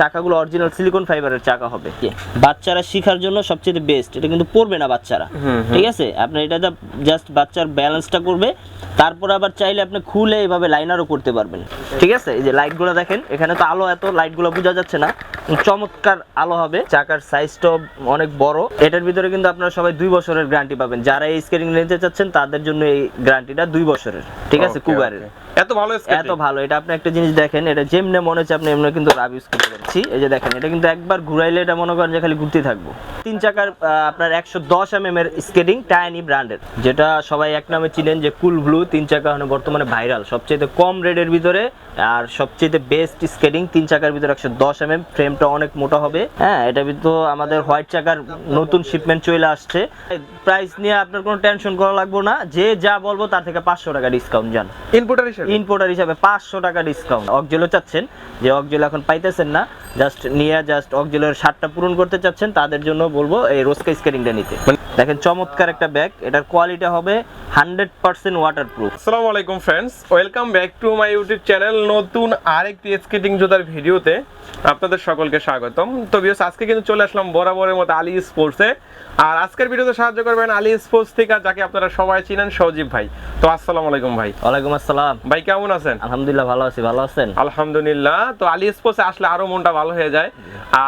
চাকাগুলো original silicon ফাইবারের চাকা হবে। বাচ্চারা শেখার জন্য সবচেয়ে বেস্ট এটা কিন্তু পড়বে না বাচ্চারা। ঠিক আছে? আপনি এটা জাস্ট বাচ্চার ব্যালেন্সটা করবে। তারপর আবার চাইলে আপনি খুলে এভাবে লাইনারও করতে পারবেন। ঠিক আছে? এই যে লাইটগুলো দেখেন এখানে তো আলো এত লাইটগুলো বোঝা যাচ্ছে না। চমৎকার আলো হবে। চাকার সাইজটাও অনেক বড়। এটার ভিতরে কিন্তু আপনারা সবাই দুই বছরের গ্যারান্টি পাবেন। যারা এই স্কেটিং নিতে চাচ্ছেন তাদের জন্য এই গ্যারান্টিটা দুই বছরের। ঠিক আছে? কুগারের okay. এত ভালো এত ভালো এটা আপনি একটা জিনিস দেখেন এটা যেমনে মনে হচ্ছে আপনি এমনি কিন্তু রাব ইউজ করতে পারছি এই যে দেখেন এটা কিন্তু একবার ঘুরাইলে এটা মনে করেন যে খালি ঘুরতে থাকব। তিন চাকার আপনার একশো দশ এম এর স্কেটিং টাইনি ব্র্যান্ডের যেটা সবাই এক নামে চিনেন যে কুল ব্লু তিন চাকা মানে বর্তমানে ভাইরাল। সবচেয়ে কম রেটের ভিতরে আর সবচেয়ে বেস্ট স্কেটিং তিন চাকার ভিতরে একশো দশ এম এম ফ্রেমটা অনেক মোটা হবে। হ্যাঁ এটা তো আমাদের হোয়াইট চাকার নতুন শিপমেন্ট চলে আসছে। প্রাইস নিয়ে আপনার কোনো টেনশন করা লাগবে না যে যা বলব তার থেকে পাঁচশো টাকা ডিসকাউন্ট জান। ইনপোর্টার হিসেবে? ইনপোর্টার হিসাবে পাঁচশো টাকা ডিসকাউন্ট অকজেলও চাচ্ছেন যে অকজেল এখন পাইতেছেন না জাস্ট নিয়ে জাস্ট অকজেলের শার্টটা পূরণ করতে চাচ্ছেন তাদের জন্য বলব এই রোজকা স্কেটিংটা নিতে। দেখেন চমৎকার একটা ব্যাগ এটার কোয়ালিটি হবে হান্ড্রেড পার্সেন্ট ওয়াটার প্রুফ আসসালামু আলাইকুম friends welcome back to my YouTube channel নতুন আরেকটি স্কেটিং জুতার ভিডিওতে আপনাদের সকলকে স্বাগতম। তো বিয়স আজকে কিন্তু চলে আসলাম বরাবরের মতো আলী স্পোর্টসে আর আজকের ভিডিওতে সাহায্য করবেন আলী স্পোর্টস থেকে যাকে আপনারা সবাই চিনেন সজীব ভাই। তো আসসালামু আলাইকুম ভাই। ওয়ালাইকুম আসসালাম। ভাই কেমন আছেন? আলহামদুলিল্লাহ ভালো আছি। ভালো আছেন? আলহামদুলিল্লাহ। তো আলী স্পোর্টসে আসলে আরও মনটা ভালো হয়ে যায়।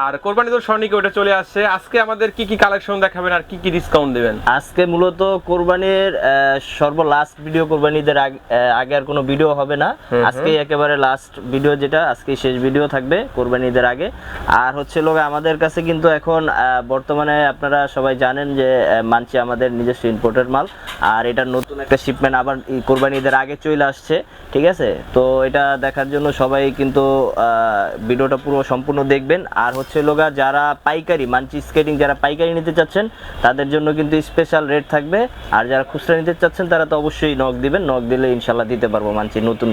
আর কোরবানি তো স্বর্ণিকে ওটা চলে আসছে। আজকে আমাদের কি কি কালেকশন দেখাবেন আর কি কি ডিসকাউন্ট দেবেন? আজকে মূলত কোরবানির সর্ব লাস্ট ভিডিও কোরবানিদের আগ- আহ, আগে আর কোনো ভিডিও হবে না। আজকে একেবারে লাস্ট ভিডিও যেটা আজকে শেষ ভিডিও থাকবে কোরবানিদের আগে। আর হচ্ছে লোক আমাদের কাছে কিন্তু এখন বর্তমানে আপনারা সবাই জানেন যে মানছি আমাদের নিজস্ব ইম্পোর্টের মাল। আর এটা নতুন একটা শিপমেন্ট আবার এই কোরবানিদের আগে চলে আসছে ঠিক আছে? তো এটা দেখার জন্য সবাই কিন্তু আহ, ভিডিওটা পুরো সম্পূর্ণ দেখবেন। আর হচ্ছে লোগা যারা পাইকারি মানছি স্কেটিং যারা পাইকারি নিতে চাচ্ছেন তাদের জন্য কিন্তু স্পেশাল রেট থাকবে। আর যারা খুচরা নিতে চাচ্ছেন তারা তো অবশ্যই নক দিবেন। নক দিলে ইনশাল্লাহ দিতে পারব মানচি নতুন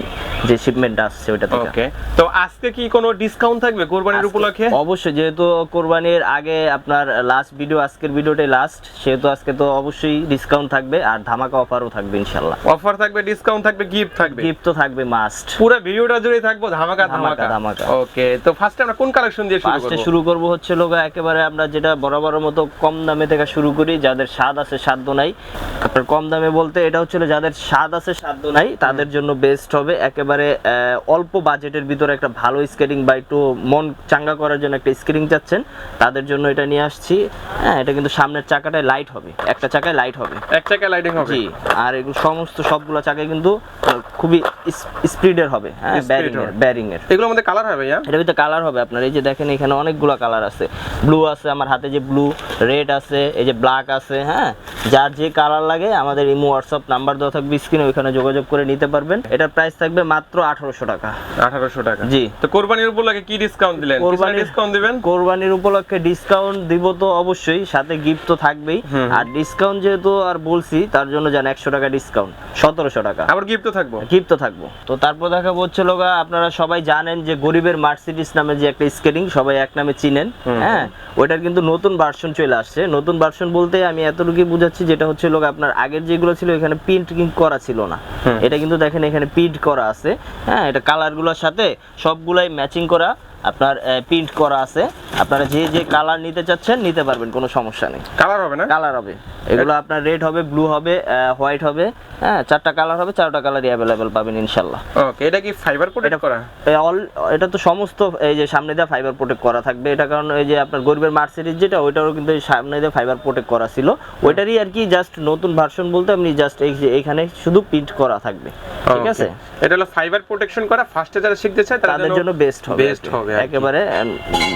যে শিপমেন্টটা আসছে ওইটা থেকে। ওকে তো আজকে কি কোনো ডিসকাউন্ট থাকবে কোরবানির উপলক্ষে? অবশ্যই যেহেতু কোরবানির আগে আপনার লাস্ট ভিডিও আজকের ভিডিওটাই লাস্ট সেহেতু আজকে তো অবশ্যই ডিসকাউন্ট থাকবে আর ধামাকা অফারও থাকবে ইনশাল্লাহ অফার থাকবে ডিসকাউন্ট থাকবে গিফট থাকবে? গিফট তো থাকবে মাস্ট পুরো ভিডিওটা জুড়ে থাকব ধামাকা ধামাকা, ধামাকা। ওকে তো ফার্স্টে আমরা কোন কালেকশন দিয়ে শুরু করব? শুরু করব হচ্ছে লোগা একেবারে আমরা যেটা বরাবরের মতো কম দামে থেকে শুরু করি যাদের স্বাদ আছে সাধ্য নাই। আপনার কম দামে বলতে এটা হচ্ছে যাদের স্বাদ আছে সাধ্য নাই তাদের জন্য বেস্ট হবে। একেবারে অল্প বাজেটের ভিতরে একটা ভালো স্কেটিং বা একটু মন চাঙ্গা করার জন্য একটা স্কেটিং চাচ্ছেন তাদের জন্য এটা নিয়ে আসছি। হ্যাঁ এটা কিন্তু সামনের চাকাটায় লাইট হবে। একটা চাকায় লাইট হবে। এক টাকা লাইটিং হবে? জি আর এগুলো সমস্ত সবগুলো চাকায় কিন্তু খুবই স্পিডের হবে। হ্যাঁ ব্যারিং এর হবে। ব্যারিং এর এগুলোর মধ্যে কালার হবে ভাইয়া? এটার ভিতরে কালার হবে আপনার। এই যে দেখেন এখানে অনেকগুলো কালার আছে। ব্লু আছে আমার হাতে যে ব্লু রেড আছে এই যে ব্ল্যাক আছে হ্যাঁ? যার যে কালার লাগে আমাদের ইমো হোয়াটসঅ্যাপ নাম্বার দেওয়া থাকবে স্ক্রিনে ওইখানে যোগাযোগ করে নিতে পারবেন। এটার প্রাইস থাকবে মাত্র আঠারোশো টাকা। আঠারোশো টাকা। জি। তো কোরবানির উপলক্ষে কি ডিসকাউন্ট দিলেন? কোরবানির- ডিসকাউন্ট দিবেন? কোরবানির উপলক্ষে ডিসকাউন্ট দিব তো অবশ্যই সাথে গিফট তো থাকবেই। আর ডিসকাউন্ট যেহেতু আর বলছি তার জন্য জান একশো টাকা ডিসকাউন্ট সতেরোশো টাকা। আবার গিফট তো থাকব? গিফট তো থাকব। তো তারপর দেখা হচ্ছে লোগা আপনারা সবাই জানেন যে গরিবের মার্সিডিস নামে যে একটা স্কেটিং সবাই এক নামে চিনেন। হ্যাঁ? ওইটার কিন্তু নতুন ভার্সন চলে আসছে। নতুন ভার্সন বলতে আমি এতটুকুই বুঝাচ্ছি যেটা হচ্ছে লোক আপনার আগের যেগুলো ছিল এখানে প্রিন্ট করা ছিল না। এটা কিন্তু দেখেন এখানে প্রিন্ট করা আছে। হ্যাঁ এটা কালারগুলোর সাথে সবগুলাই ম্যাচিং করা আপনার প্রিন্ট করা আছে। আপনারা যে যে কালার নিতে চাচ্ছেন নিতে পারবেন কোনো সমস্যা নেই। কালার হবে না? কালার হবে। এগুলো আপনার রেড হবে ব্লু হবে হোয়াইট হবে হ্যাঁ চারটা কালার হবে চারটা কালারই অ্যাভেলেবেল পাবেন ইনশাল্লাহ ওকে এটা কি ফাইবার প্রোটেক্ট করা? এই all- এটা তো সমস্ত এই যে সামনে দিয়ে ফাইবার প্রোটেক্ট করা থাকবে। এটা কারণ এই যে আপনার গরিবের মার্সিডিজ যেটা ওইটারও কিন্তু সামনে দিয়ে ফাইবার প্রোটেক্ট করা ছিল। ওইটারই আর কি জাস্ট নতুন ভার্সন বলতে আপনি জাস্ট এই যে এইখানে শুধু প্রিন্ট করা থাকবে। ঠিক আছে? এটা হলো ফাইবার প্রোটেকশন করা। ফার্স্টে যারা শিখতে চায় তাদের জন্য বেস্ট হবে বেস্ট হবে। একেবারে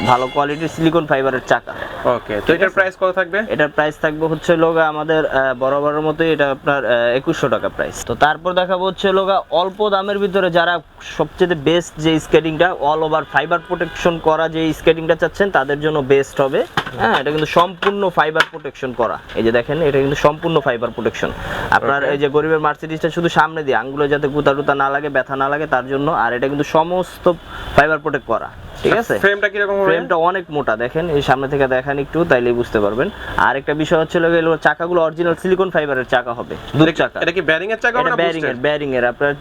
ভালো কোয়ালিটির সিলিকন ফাইবারের চাকা। ওকে তো এটার প্রাইস কত থাকবে? এটার প্রাইস থাকবে হচ্ছে লোগা আমাদের বরাবরের মতোই এটা আপনার একুশশো টাকা প্রাইস তো তারপর দেখাবো হচ্ছে লোগা অল্প দামের ভিতরে যারা সবচেয়ে বেস্ট যে স্কেটিংটা অল ওভার ফাইবার প্রোটেকশন করা যে স্কেটিংটা চাচ্ছেন তাদের জন্য বেস্ট হবে। হ্যাঁ এটা কিন্তু সম্পূর্ণ ফাইবার প্রোটেকশন করা। এই যে দেখেন এটা কিন্তু সম্পূর্ণ ফাইবার প্রোটেকশন আপনার এই যে গরিবের মার্সিডিসটা শুধু সামনে দিয়ে আঙ্গুলে যাতে গুতা টুতা না লাগে ব্যথা না লাগে তার জন্য। আর এটা কিন্তু সমস্ত ফাইবার প্রোটেক্ট করা। ঠিক আছে? ফ্রেমটা কীরকম হবে? ফ্রেমটা অনেক মোটা দেখেন এই সামনে থেকে দেখান একটু তাইলেই বুঝতে পারবেন। আর একটা বিষয় হচ্ছে চাকাগুলো অরিজিনাল সিলিকন ফাইবারের চাকা হবে দুধ চাকা। এটা কি ব্যারিং এর চাকা হবে না ব্যারিং এর ব্যারিং এর আপনার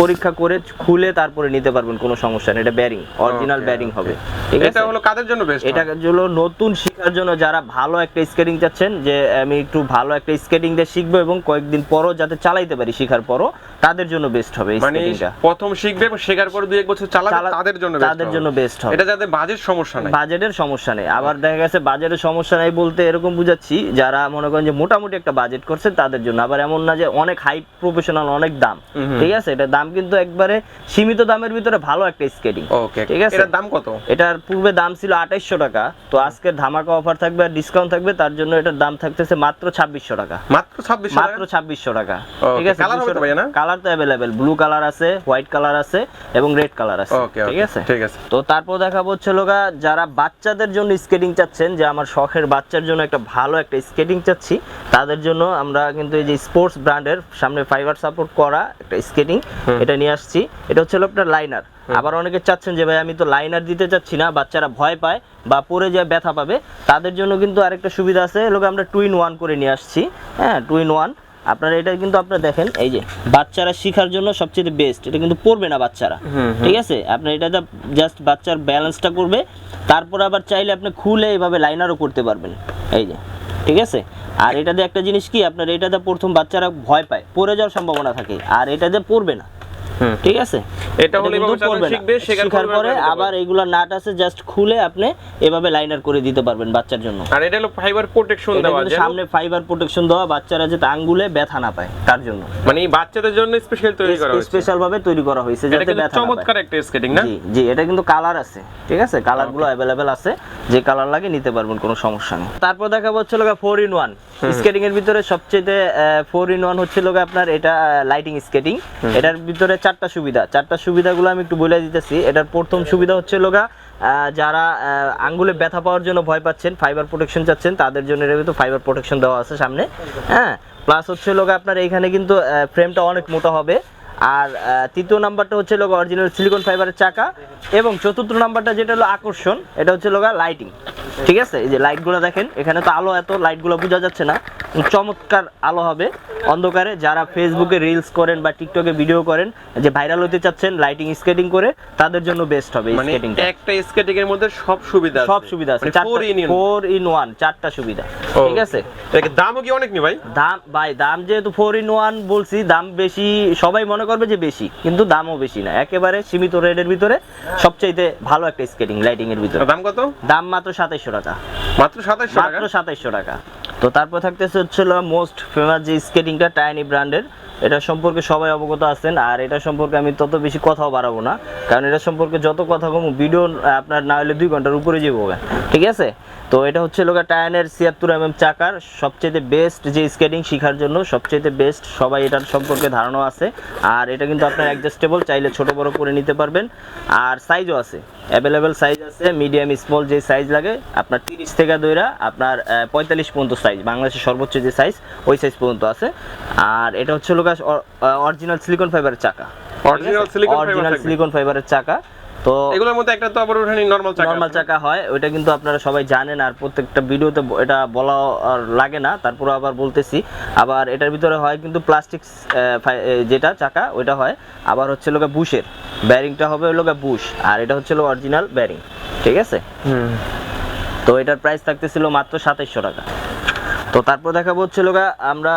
পরীক্ষা করে খুলে তারপরে নিতে পারবেন কোনো সমস্যা নেই এটা ব্যারিং অরিজিনাল ব্যারিং হবে ঠিক আছে? এটা হলো কাদের জন্য বেস্ট এটা হলো নতুন শেখার জন্য যারা ভালো একটা স্কেটিং চাচ্ছেন যে আমি একটু ভালো একটা স্কেটিং দিয়ে শিখব এবং কয়েকদিন পরও যাতে চালাইতে পারি শেখার পরও তাদের জন্য বেস্ট হবে মানে প্রথম শিখবে এবং শেখার পরে দুই এক বছর চালাবে তাদের জন্য তাদের জন্য বেস্ট হবে। এটা যাদের বাজেট সমস্যা নাই। বাজেটের সমস্যা নেই। আবার দেখা গেছে বাজেটের সমস্যা নাই বলতে এরকম বুঝাচ্ছি যারা মনে করেন যে মোটামুটি একটা বাজেট করছে তাদের জন্য। আবার এমন না যে অনেক হাই প্রফেশনাল অনেক দাম। ঠিক আছে? এটা দাম কিন্তু একবারে সীমিত দামের ভিতরে ভালো একটা স্কেটিং ওকে ঠিক আছে? এটার দাম কত? এটার পূর্বে দাম ছিল আঠাইশশো টাকা। তো আজকে ধামাকা অফার থাকবে আর ডিসকাউন্ট থাকবে তার জন্য এটার দাম থাকতেছে মাত্র ছাব্বিশশো টাকা। মাত্র 2600 মাত্র ছাব্বিশশো টাকা। ঠিক আছে? colour হবে না? কালার তো অ্যাভেলেবেল ব্লু কালার আছে হোয়াইট কালার আছে এবং রেড কালার আছে। ঠিক আছে? ঠিক আছে। তো তারপর দেখাবো হচ্ছে লোকা যারা বাচ্চাদের জন্য স্কেটিং চাচ্ছেন যে আমার শখের বাচ্চার জন্য একটা ভালো একটা স্কেটিং চাচ্ছি তাদের জন্য আমরা কিন্তু এই যে স্পোর্টস ব্র্যান্ডের সামনে ফাইবার সাপোর্ট করা একটা স্কেটিং এটা নিয়ে আসছি। এটা হচ্ছে আপনার লাইনার আবার অনেকে চাচ্ছেন যে ভাই আমি তো লাইনার দিতে চাচ্ছি না বাচ্চারা ভয় পায় বা পরে যায় ব্যথা পাবে। তাদের জন্য কিন্তু আরেকটা সুবিধা আছে। লোক আমরা টু ইন ওয়ান করে নিয়ে আসছি। হ্যাঁ টু ইন ওয়ান আপনারা এটা কিন্তু আপনারা দেখেন এই যে বাচ্চারা শেখার জন্য সবচেয়ে বেস্ট এটা কিন্তু পড়বে না বাচ্চারা ঠিক আছে? আপনার এটা জাস্ট বাচ্চার ব্যালেন্সটা করবে তারপর আবার চাইলে আপনি খুলে এইভাবে লাইনারও করতে পারবেন এই যে ঠিক আছে? আর এটাতে একটা জিনিস কি আপনার এটাতে প্রথম বাচ্চারা ভয় পায় পড়ে যাওয়ার সম্ভাবনা থাকে আর এটাতে পড়বে না। ঠিক আছে? এটা হলে কিন্তু বাচ্চারা শিখবে, শেখার পরে আবার এইগুলা নাট আছে জাস্ট খুলে আপনি এভাবে লাইনার করে দিতে পারবেন বাচ্চার জন্য। আর এটা হলো ফাইবার প্রোটেকশন দেওয়া যেন- সামনে ফাইবার প্রোটেকশন দেওয়া বাচ্চারা যাতে আঙ্গুলে ব্যথা না পায় তার জন্য। মানে এই বাচ্চাদের জন্য স্পেশাল তৈরি করা হয়েছে। স্পেশাল ভাবে তৈরি করা হয়েছে যাতে ব্যথা না পায়। চমৎকার একটা স্কেটিং না? জি জি এটা কিন্তু কালার আছে ঠিক আছে? কালারগুলো অ্যাভেলেবেল আছে যে কালার লাগে নিতে পারবেন কোনো সমস্যা নেই। তারপর দেখা হচ্ছে লোক ফোর ইন ওয়ান স্কেটিং এর ভিতরে সবচেয়ে ফোর ইন ওয়ান হচ্ছে লোক আপনার এটা লাইটিং স্কেটিং এটার ভিতরে চারটা সুবিধা। চারটা সুবিধাগুলো আমি একটু বলে দিতেছি। এটার প্রথম সুবিধা হচ্ছে লোকা যারা আঙ্গুলে ব্যথা পাওয়ার জন্য ভয় পাচ্ছেন ফাইবার প্রোটেকশন চাচ্ছেন, তাদের জন্য এর কিন্তু ফাইবার প্রোটেকশন দেওয়া আছে সামনে। হ্যাঁ প্লাস হচ্ছে লোক আপনার এখানে কিন্তু ফ্রেমটা অনেক মোটা হবে। আর তৃতীয় নাম্বারটা হচ্ছে লোক অরিজিনাল সিলিকন ফাইবারের চাকা এবং চতুর্থ নাম্বারটা যেটা হলো আকর্ষণ এটা হচ্ছে লোক লাইটিং ঠিক আছে? এই যে লাইটগুলো দেখেন এখানে তো আলো এত লাইটগুলো বোঝা যাচ্ছে না। চমৎকার আলো হবে অন্ধকারে। যারা ফেসবুকে রিলস করেন বা টিকটকে ভিডিও করেন যে ভাইরাল হতে চাচ্ছেন লাইটিং স্কেটিং করে তাদের জন্য বেস্ট হবে এই মানে একটা স্কেটিং এর মধ্যে সব সুবিধা সব সুবিধা আছে। Four in four in one চারটা সুবিধা। ঠিক আছে? এটা দামও কি অনেক নি ভাই? দাম ভাই দাম যেহেতু ফোর ইন ওয়ান বলছি দাম বেশি সবাই মনে করবে যে বেশি কিন্তু দামও বেশি না। একেবারে সীমিত রেটের ভিতরে সবচাইতে ভালো একটা স্কেটিং লাইটিং এর ভিতরে। দাম কত? দাম মাত্র সাতাইশশো টাকা। মাত্র 2700 টাকা? মাত্র সাতাইশশো টাকা। তো তারপর থাকতেছে হচ্ছিল মোস্ট ফেমাস যে স্কেটিংটা টাইনি ব্র্যান্ডের এটা সম্পর্কে সবাই অবগত আছেন, আর এটা সম্পর্কে আমি তত বেশি কথাও বাড়াবো না। কারণ এটা সম্পর্কে যত কথা কম ভিডিও আপনার না হলে দুই ঘণ্টার উপরে যাব ঠিক আছে? তো এটা হচ্ছে লোকা টায়ানের ছিয়াত্তর এম এম চাকার সবচেয়ে বেস্ট যে স্কেটিং শেখার জন্য, সবচেয়ে বেস্ট সবাই এটার সম্পর্কে ধারণা আছে। আর এটা কিন্তু আপনার অ্যাডজাস্টেবল চাইলে ছোট বড় করে নিতে পারবেন। আর সাইজও আছে। অ্যাভেলেবেল সাইজ আছে মিডিয়াম স্মল যে সাইজ লাগে আপনার তিরিশ থেকে দইরা আপনার পঁয়তাল্লিশ পর্যন্ত সাইজ বাংলাদেশের সর্বোচ্চ যে সাইজ ওই সাইজ পর্যন্ত আছে। আর এটা হচ্ছে লোকাস অরিজিনাল সিলিকন ফাইবারের চাকা। Original silicon fiber original silicon ফাইবারের চাকা। তো এগুলোর মধ্যে একটা তো আবার ওখানে নরমাল চাকা। নর্মাল চাকা হয় ওইটা কিন্তু আপনারা সবাই জানেন আর প্রত্যেকটা ভিডিওতে এটা বলা লাগে না তারপরে আবার বলতেছি। আবার এটার ভিতরে হয় কিন্তু প্লাস্টিক যেটা চাকা ওইটা হয়। আবার হচ্ছে লোকে বুশের ব্যারিংটা হবে লোকে বুশ আর এটা হচ্ছে অরিজিনাল ব্যারিং ঠিক আছে? হুম। তো এটার প্রাইস থাকতেছিল মাত্র সাতাইশশো টাকা। তো তারপর দেখাবো হচ্ছে লোকা আমরা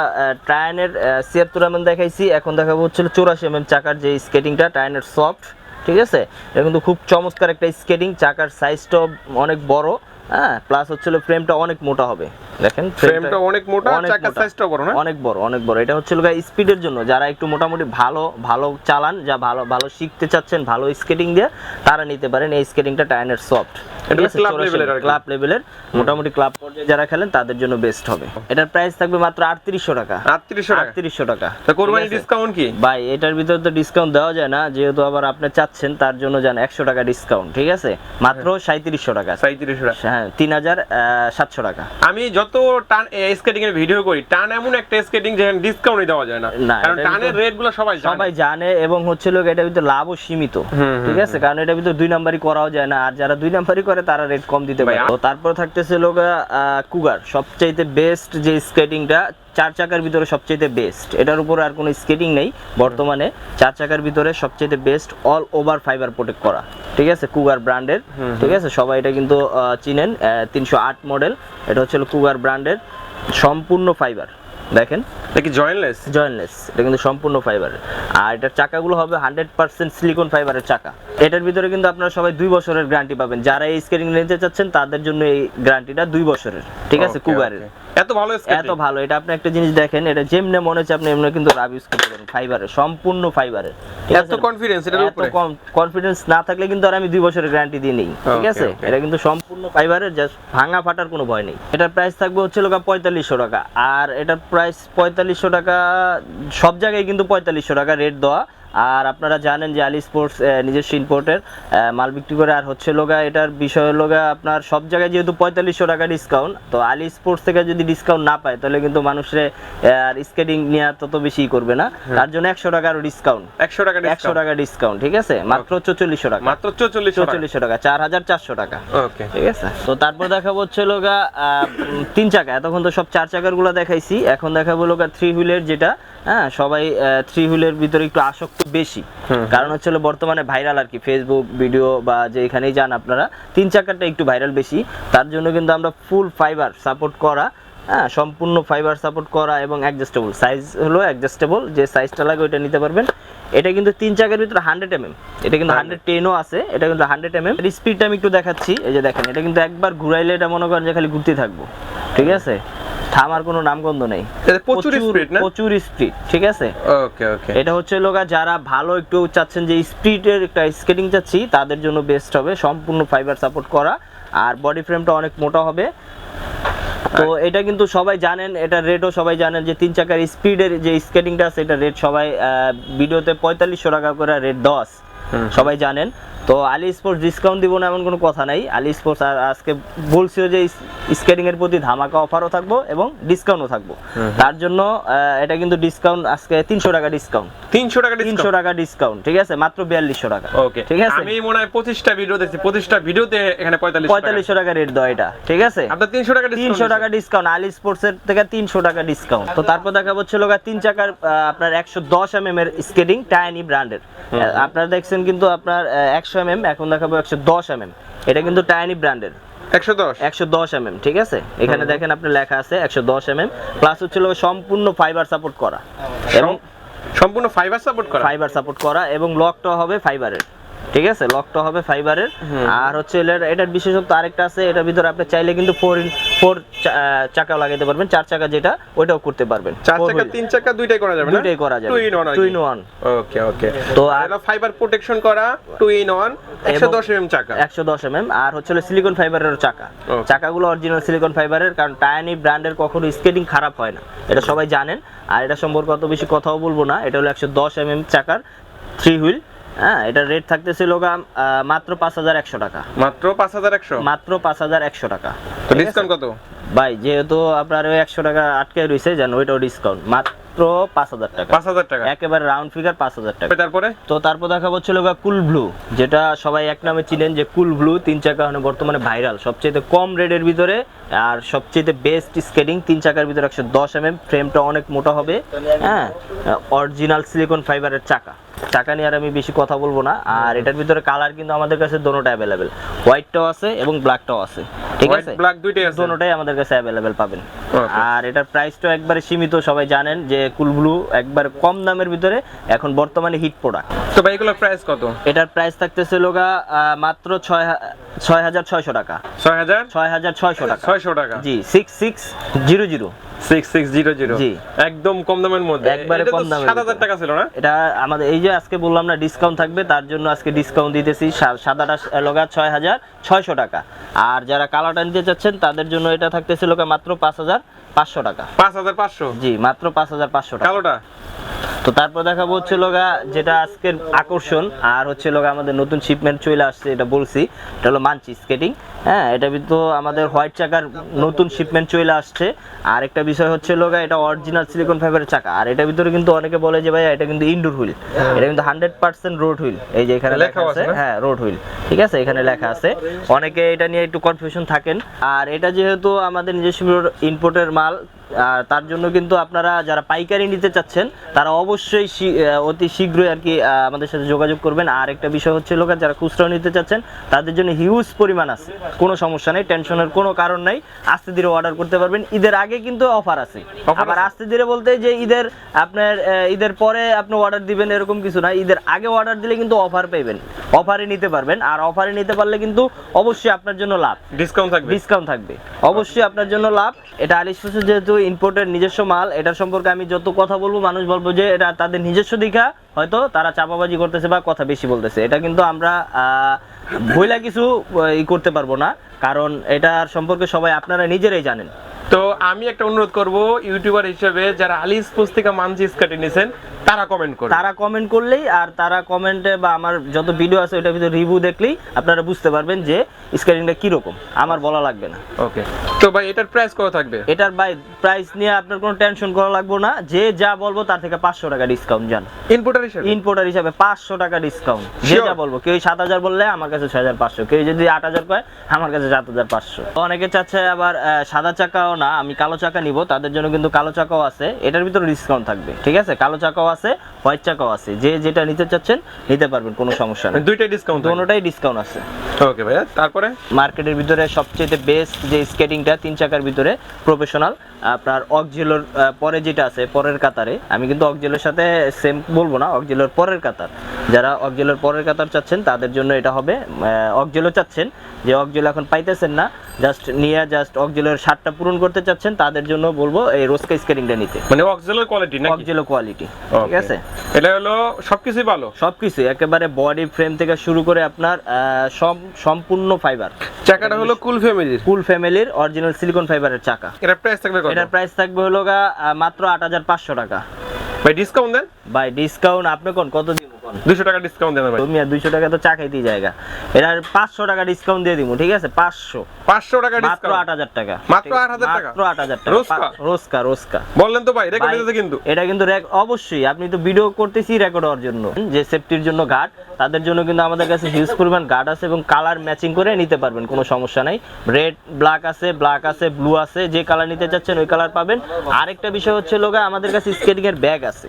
টায়ানের ছিয়াত্তর এম দেখাইছি এখন দেখাবো হচ্ছিল চৌরাশি এম চাকার যে স্কেটিংটা টায়ানের সফট ঠিক আছে? এটা কিন্তু খুব চমৎকার একটা স্কেটিং চাকার সাইজটাও অনেক বড় হ্যাঁ? প্লাস হচ্ছিল ফ্রেমটা অনেক মোটা হবে। দেখেন ফ্রেমটা অনেক মোটা চাকার মোটা। বড় না? অনেক বড় অনেক বড়। এটা হচ্ছে স্পিডের জন্য। যারা একটু মোটামুটি ভালো ভালো চালান যা ভালো ভালো শিখতে চাচ্ছেন ভালো স্কেটিং দিয়ে তারা নিতে পারেন এই স্কেটিংটা টায়ানের সফট। ক্লাব লেভেলের মোটামুটি ক্লাব পর্যায়ে যারা খেলেন তাদের জন্য বেস্ট হবে। এটার প্রাইস থাকবে মাত্র আটত্রিশশো টাকা। 3800 আটত্রিশশো টাকা। কোরবানি ডিসকাউন্ট কি? ভাই এটার ভিতরে তো ডিসকাউন্ট দেওয়া যায় না। যেহেতু আবার আপনি চাচ্ছেন তার জন্য যান একশো টাকা ডিসকাউন্ট ঠিক আছে? মাত্র হ্যাঁ। সাঁত্রিশশো টাকা। 3700 টাকা। হ্যাঁ তিন হাজার সাতশো টাকা। আমি যত তো টান স্কেটিং এর ভিডিও করি। টান এমন একটা স্কেটিং যেখানে ডিসকাউন্ট দেওয়া যায় না। কারণ টানের রেটগুলো সবাই জানে। সবাই জানে এবং হচ্ছে লোক এটা ভিতরে লাভও সীমিত। ঠিক আছে? কারণ এটা ভিতরে দুই নাম্বারই করাও যায় না। আর যারা দুই নাম্বারই করে তারা রেট কম দিতে পারে। তো তারপর থাকতেছে লোক কুগার সবচাইতে বেস্ট যে স্কেটিংটা চার চাকার ভিতরে সবচাইতে বেস্ট এটার উপর আর কোনো স্কেটিং নেই। বর্তমানে চার চাকার ভিতরে সবচাইতে best all over fiber protect করা। ঠিক আছে? কুগার ব্র্যান্ডের ঠিক আছে? সবাই এটা কিন্তু চিনেন। তিনশো আট মডেল এটা হচ্ছে কুগার ব্র্যান্ডের সম্পূর্ণ ফাইবার দেখেন? নাকি জয়েন্টলেস জয়েন্টলেস এটা কিন্তু সম্পূর্ণ ফাইবার আর এটার চাকাগুলো হবে হান্ড্রেড পার্সেন্ট সিলিকন ফাইবারের চাকা। এটার ভিতরে কিন্তু আপনারা সবাই দুই বছরের গ্যারান্টি পাবেন। যারা এই স্কেটিং নিতে চাচ্ছেন তাদের জন্য এই গ্যারান্টিটা দুই বছরের। ঠিক আছে? কুগারের এত ভালো এত ভালো এটা আপনি একটা জিনিস দেখেন এটা যেমনে মনে হচ্ছে আপনি এমনি কিন্তু রাব ইউজ করতে পারেন ফাইবারের সম্পূর্ণ ফাইবারের এত কনফিডেন্স এটার এত উপরে। কনফিডেন্স না থাকলে কিন্তু আর আমি দুই বছরের গ্যারান্টি দিয়ে নেই ঠিক আছে? এটা কিন্তু সম্পূর্ণ ফাইবারের জাস্ট ভাঙা ফাটার কোনো ভয় নেই। এটার প্রাইস থাকবে হচ্ছে লোকা পঁয়তাল্লিশশো টাকা আর এটার প্রাইস পঁয়তাল্লিশশো টাকা সব জায়গায় কিন্তু পঁয়তাল্লিশশো টাকা রেট দেওয়া আর আপনারা জানেন যে আলি স্পোর্টস নিজস্ব ইম্পোর্টের মাল বিক্রি করে আর হচ্ছে লোগা এটার বিষয় লোগা আপনার সব জায়গায় যেহেতু পঁয়তাল্লিশশো টাকা ডিসকাউন্ট তো আলি স্পোর্টস থেকে যদি ডিসকাউন্ট না পায় তাহলে কিন্তু মানুষের আর স্কেটিং নেওয়া তত বেশি করবে না। তার জন্য একশো টাকার ডিসকাউন্ট একশো টাকা একশো টাকা ডিসকাউন্ট ঠিক আছে? মাত্র চৌচল্লিশশো টাকা। মাত্র চৌচল্লিশশো টাকা। চার হাজার চারশো টাকা। ওকে। ঠিক আছে? তো তারপর দেখাবো হচ্ছে লোগা তিন চাকা। এতক্ষণ তো সব চার চাকারগুলো দেখাইছি। এখন দেখাবো লোগা থ্রি হুইলের যেটা হ্যাঁ সবাই থ্রি হুইলের ভিতরে একটু আসক্ত বেশি। কারণ হচ্ছে বর্তমানে ভাইরাল আর কি ফেসবুক ভিডিও বা যেখানেই যান আপনারা তিন চাকারটা একটু ভাইরাল বেশি। তার জন্য কিন্তু আমরা ফুল ফাইবার সাপোর্ট করা হ্যাঁ সম্পূর্ণ ফাইবার সাপোর্ট করা এবং অ্যাডজাস্টেবল সাইজ হলো অ্যাডজাস্টেবল যে সাইজটা লাগে ওইটা নিতে পারবেন। এটা কিন্তু তিন চাকার ভিতরে হান্ড্রেড এম এটা কিন্তু হান্ড্রেড টেনও আছে এটা কিন্তু হান্ড্রেড এম এম স্পিডটা আমি একটু দেখাচ্ছি এই যে দেখেন এটা কিন্তু একবার ঘুরাইলে এটা মনে করেন যে খালি ঘুরতে থাকব। ঠিক আছে? থামার কোনো নামগন্ধ নেই। প্রচুর স্পিড না? প্রচুর স্পিড ঠিক আছে? ওকে ওকে এটা হচ্ছে লোকা যারা ভালো একটু চাচ্ছেন যে স্পিডের একটা স্কেটিং চাচ্ছি তাদের জন্য বেস্ট হবে। সম্পূর্ণ ফাইবার সাপোর্ট করা আর বডি ফ্রেমটা অনেক মোটা হবে। তো এটা কিন্তু সবাই জানেন এটা রেটও সবাই জানেন যে তিন চাকার স্পিডের যে স্কেটিংটা আছে এটা রেট সবাই ভিডিওতে পঁয়তাল্লিশশো টাকা করে রেট দশ। সবাই জানেন। তো আলি স্পোর্টস ডিসকাউন্ট দিব না এমন কোনো কথা নাই। আলি স্পোর্টস আর আজকে বলছিল যে স্কেটিং এর প্রতি ধামাকা অফারও থাকব এবং ডিসকাউন্টও থাকব। তার জন্য এটা কিন্তু ডিসকাউন্ট আজকে তিনশো টাকা ডিসকাউন্ট তিনশো টাকা তিনশো টাকা ডিসকাউন্ট ঠিক আছে? মাত্র বিয়াল্লিশশো টাকা। ওকে ঠিক আছে? আমি মনে হয় পঁচিশটা ভিডিও দেখছি। পঁচিশটা ভিডিওতে এখানে পঁয়তাল্লিশ পঁয়তাল্লিশশো টাকা রেট দাও এটা ঠিক আছে? আপনার তিনশো টাকা তিনশো টাকা ডিসকাউন্ট আলি স্পোর্টস এর থেকে তিনশো টাকা ডিসকাউন্ট তো তারপর দেখা হচ্ছে লোক তিন চাকার আপনার একশো দশ এম এম এর স্কেটিং টাইনি ব্র্যান্ডের আপনারা দেখছেন কিন্তু আপনার একশো এম এম এখন দেখাবো একশো দশ এম এম এটা কিন্তু টাইনি ব্র্যান্ডের একশো দশ? একশো দশ এম এম ঠিক আছে? এখানে দেখেন আপনার লেখা আছে একশো দশ এম এম প্লাস হচ্ছে সম্পূর্ণ ফাইবার সাপোর্ট করা। এবং সম্পূর্ণ ফাইবার সাপোর্ট করা? ফাইবার সাপোর্ট করা এবং লকটা হবে ফাইবারের ঠিক আছে? লকটা হবে ফাইবারের আর হচ্ছে এটার- এটার বিশেষত্ব আরেকটা আছে এটার ভিতরে আপনি চাইলে কিন্তু ফোর ফোর চাকা লাগাইতে পারবেন। চার চাকা যেটা ওইটাও করতে পারবেন। চার চাকা তিন চাকা দুইটাই করা যাবে দুইটাই করা যাবে। Two in one two in one okay okay তো আর- ফাইবার প্রোটেকশন করা টু ইন ওয়ান একশো দশ এম চাকা। একশো দশ এম আর হচ্ছে সিলিকন ফাইবারের চাকা. চাকাগুলো অরিজিনাল সিলিকন ফাইবারের কারণ টায়ানি ব্র্যান্ডের কখনো স্কেটিং খারাপ হয় না। এটা সবাই জানেন। আর এটা সম্পর্কে অত বেশি কথাও বলব না। এটা হলো একশো দশ এম চাকার থ্রি হুইল হ্যাঁ এটা রেট থাকতেছিল মাত্র পাঁচ হাজার একশো টাকা। মাত্র পাঁচ হাজার একশো? মাত্র পাঁচ হাজার একশো টাকা। তো ডিসকাউন্ট কত? ভাই যেহেতু আপনার ওই একশো টাকা আটকে রয়েছে জানো ওইটাও ডিসকাউন্ট মাত্র পাঁচ হাজার টাকা। পাঁচ হাজার টাকা। একেবারে রাউন্ড ফিগার পাঁচ হাজার টাকা। তারপরে? তো তারপর দেখা হচ্ছিল কুল ব্লু যেটা সবাই এক নামে চিনেন যে কুল ব্লু তিন চাকা মানে বর্তমানে ভাইরাল। সবচেয়ে কম রেটের ভিতরে আর সবচেয়ে বেস্ট স্কেটিং তিন চাকার ভিতরে একশো দশ এম এম ফ্রেমটা অনেক মোটা হবে। হ্যাঁ অরিজিনাল সিলিকন ফাইবারের চাকা। চাকা নিয়ে আর আমি বেশি কথা বলব না। আর এটার ভিতরে কালার কিন্তু আমাদের কাছে দোনোটা অ্যাভেলেবেল হোয়াইটটাও আছে এবং ব্ল্যাকটাও আছে। ঠিক আছে? ব্ল্যাক দুইটাই আছে। দুটোটাই আমাদের কাছে अवेलेबल পাবেন। আর এটার প্রাইসটা একবারে সীমিত সবাই জানেন যে কুলব্লু একবার কম দামের ভিতরে এখন বর্তমানে হিট প্রোডাক্ট তো ভাই এগুলোর প্রাইস কত? এটার প্রাইস থাকতেছে লোগা মাত্র ছয় হা- ছয় হাজার ছয়শো টাকা। ছয় হাজার? ছয় হাজার ছয়শো টাকা। ছয়শো টাকা। জি six six zero zero six six zero zero জি। একদম কম দামের মধ্যে। একবারে কম দামের সাত টাকা ছিল না? এটা আমাদের এই যে আজকে বললাম না ডিসকাউন্ট থাকবে তার জন্য আজকে ডিসকাউন্ট দিতেছি সাদাটা লগা ছয় হাজার ছয়শো টাকা। আর যারা কালারটা নিতে চাচ্ছেন তাদের জন্য এটা থাকতেছে লোকা মাত্র পাঁচ হাজার পাঁচশো টাকা। পাঁচ হাজার পাঁচশো? জি মাত্র পাঁচ হাজার পাঁচশো টাকা। কালোটা? তো তারপর দেখাবো হচ্ছে লোগা যেটা আজকের আকর্ষণ আর হচ্ছে লোগা আমাদের নতুন শিপমেন্ট চলে আসছে এটা বলছি। এটা হলো মানচি স্কেটিং হ্যাঁ এটা কিন্তু আমাদের হোয়াইট চাকার নতুন শিপমেন্ট চলে আসছে। আর একটা বিষয় হচ্ছে লোগা এটা অরিজিনাল সিলিকন ফাইবারের চাকা আর এটার ভিতরে কিন্তু অনেকে বলে যে ভাই এটা কিন্তু ইনডোর হুইল এটা কিন্তু হান্ড্রেড পার্সেন্ট রোড হুইল এই যে এখানে লেখা আছে আছে। হ্যাঁ রোড হুইল ঠিক আছে? এখানে লেখা আছে। অনেকে এটা নিয়ে একটু কনফিউশন থাকেন। আর এটা যেহেতু আমাদের নিজস্ব ইনপোর্টের মাল আর তার জন্য কিন্তু আপনারা যারা পাইকারি নিতে চাচ্ছেন তারা অবশ্যই অতি শীঘ্রই আর কি আমাদের সাথে যোগাযোগ করবেন। আর একটা বিষয় হচ্ছে লোকের যারা খুচরা নিতে চাচ্ছেন তাদের জন্য হিউজ পরিমাণ আছে। কোনো সমস্যা নেই টেনশনের কোনো কারণ নাই। আস্তে ধীরে অর্ডার করতে পারবেন। ঈদের আগে কিন্তু অফার আছে। আবার আস্তে ধীরে বলতে যে ঈদের আপনার ঈদের পরে আপনি অর্ডার দিবেন এরকম কিছু না। ঈদের আগে অর্ডার দিলে কিন্তু অফার পাইবেন। অফারে নিতে পারবেন। আর অফারে নিতে পারলে কিন্তু অবশ্যই আপনার জন্য লাভ। ডিসকাউন্ট থাকবে। ডিসকাউন্ট থাকবে। অবশ্যই আপনার জন্য লাভ। এটা আলিশ যেহেতু ইম্পোর্টের নিজস্ব মাল, এটার সম্পর্কে আমি যত কথা বলব, মানুষ বলব যে এটা তাদের নিজস্ব দিঘা, হয়তো তারা চাপাবাজি করতেছে বা কথা বেশি বলতেছে। এটা কিন্তু আমরা বইলা কিছু ই করতে পারব না, কারণ এটার সম্পর্কে সবাই আপনারা নিজেরাই জানেন। তো আমি একটা অনুরোধ করব ইউটিউবার হিসেবে যারা আলিস পুস্তিকা মানজি স্কার্টি নিছেন তারা কমেন্ট করুন। তারা কমেন্ট করলেই আর তারা কমেন্টে বা আমার যত ভিডিও আছে ওইটার ভিতরে রিভিউ দেখলেই আপনারা বুঝতে পারবেন যে স্কেলিংটা কীরকম। আমার বলা লাগবে না। ওকে তো ভাই এটার প্রাইস কত থাকবে? এটার বাই প্রাইস নিয়ে আপনার কোনো টেনশন করা লাগবে না। যে যা বলব তার থেকে পাঁচশো টাকা ডিসকাউন্ট জান। ইনপুটার হিসেবে? ইম্পোর্টার হিসাবে পাঁচশো টাকা ডিসকাউন্ট যে যা বলব কেউ সাত হাজার বললে আমার কাছে ছয় হাজার পাঁচশো কেউ যদি আট হাজার কয় আমার কাছে সাত হাজার পাঁচশো। অনেকে চাচ্ছে আবার সাদা চাকাও না আমি কালো চাকা নিব তাদের জন্য কিন্তু কালো চাকাও আছে এটার ভিতরে ডিসকাউন্ট থাকবে ঠিক আছে? কালো চাকাও আছে হোয়াইট চাকাও আছে যে যেটা নিতে চাচ্ছেন নিতে পারবেন কোনো সমস্যা নেই। দুইটাই ডিসকাউন্ট দোনোটাই ডিসকাউন্ট আছে। ওকে ভাইয়া তারপরে? মার্কেটের ভিতরে সবচেয়ে বেস্ট যে স্কেটিংটা তিন চাকার ভিতরে প্রফেশনাল আপনার অকজিলোর পরে যেটা আছে পরের কাতারে আমি কিন্তু অকজিলোর সাথে সেম বলব না অকজিলোর পরের কাতার। যারা অকজিলোর পরের কাতার চাচ্ছেন তাদের জন্য এটা হবে অকজিলো চাচ্ছেন যে অকজিলো এখন পাইতেছেন না জাস্ট নিয়ে জাস্ট অকজিলোর শার্টটা পূরণ করতে চাচ্ছেন তাদের জন্য বলব এই রোজকা স্কেটিংটা নিতে। মানে অক্সিলার কোয়ালিটি নাকি? অকজিলো কোয়ালিটি ঠিক আছে? এটা হলো সবকিছুই ভালো? সবকিছু একেবারে বডি ফ্রেম থেকে শুরু করে আপনার সম্পূর্ণ ফাইবার চাকাটা হলো কুল ফ্যামিলির কুল ফ্যামিলির অরিজিনাল সিলিকন ফাইবারের চাকা। এটা প্রাইস থাকবে কত? এটার প্রাইস থাকবে হলো গা মাত্র আট হাজার পাঁচশো টাকা। ভাই ডিসকাউন্ট দেন? ভাই ডিসকাউন্ট আপনি কোন? কত দিব কোন? 200 টাকা ডিসকাউন্ট দেন ভাই। তুমি আর দুইশো টাকা তো চা খাইতেই জায়গা এটার পাঁচশো টাকা ডিসকাউন্ট দিয়ে দিব ঠিক আছে? পাঁচশো। 500 টাকা মাত্র আট হাজার টাকা। মাত্র 8,000 টাকা? মাত্র আট হাজার টাকা। রোজকা? রোজকা বললেন তো ভাই রেকর্ড হয়েছে কিন্তু। এটা কিন্তু অবশ্যই আপনি তো ভিডিও করতেছি রেকর্ড হওয়ার জন্য। যে সেফটির জন্য গার্ড তাদের জন্য কিন্তু আমাদের কাছে হিউজ পরিমাণ গার্ড আছে এবং কালার ম্যাচিং করে নিতে পারবেন কোনো সমস্যা নাই। রেড ব্ল্যাক আছে ব্ল্যাক আছে ব্লু আছে যে কালার নিতে চাচ্ছেন ওই কালার পাবেন। আরেকটা বিষয় হচ্ছে লোগা আমাদের কাছে স্কেটিং এর ব্যাগ আছে।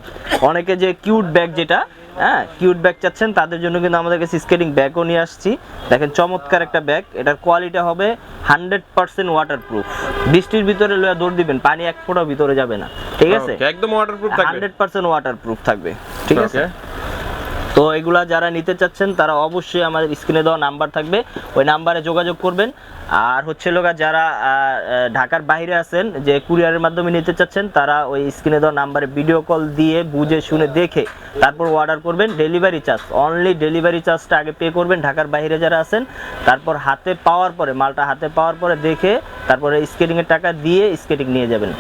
অনেকে যে কিউট ব্যাগ যেটা হ্যাঁ কিউট ব্যাগ চাচ্ছেন তাদের জন্য কিন্তু আমাদের কাছে স্কেটিং ব্যাগও নিয়ে আসছি। দেখেন চমৎকার একটা ব্যাগ এটার কোয়ালিটি হবে হান্ড্রেড পার্সেন্ট ওয়াটার প্রুফ বৃষ্টির ভিতরে লোয়া দৌড় দিবেন পানি এক ফোঁটা ভিতরে যাবে না ঠিক আছে? একদম ওয়াটারপ্রুফ থাকবে। হান্ড্রেড পার্সেন্ট ওয়াটার প্রুফ থাকবে ঠিক আছে? তো এগুলা যারা নিতে চাচ্ছেন, তারা অবশ্যই আমাদের স্ক্রিনে দেওয়া নাম্বার থাকবে। ওই নাম্বারে যোগাযোগ করবেন। আর হচ্ছে লোকা যারা ঢাকার বাইরে আছেন, যে কুরিয়ারের মাধ্যমে নিতে চাচ্ছেন, তারা ওই স্ক্রিনে দেওয়া নাম্বারে ভিডিও কল দিয়ে, বুঝে শুনে দেখে তারপর অর্ডার করবেন। ডেলিভারি চার্জ অনলি ডেলিভারি চার্জটা আগে পে করবেন ঢাকার বাইরে যারা আছেন। তারপর হাতে পাওয়ার পরে, মালটা হাতে পাওয়ার পরে দেখে তারপরে স্কেটিংয়ের টাকা দিয়ে স্কেটিং নিয়ে যাবেন।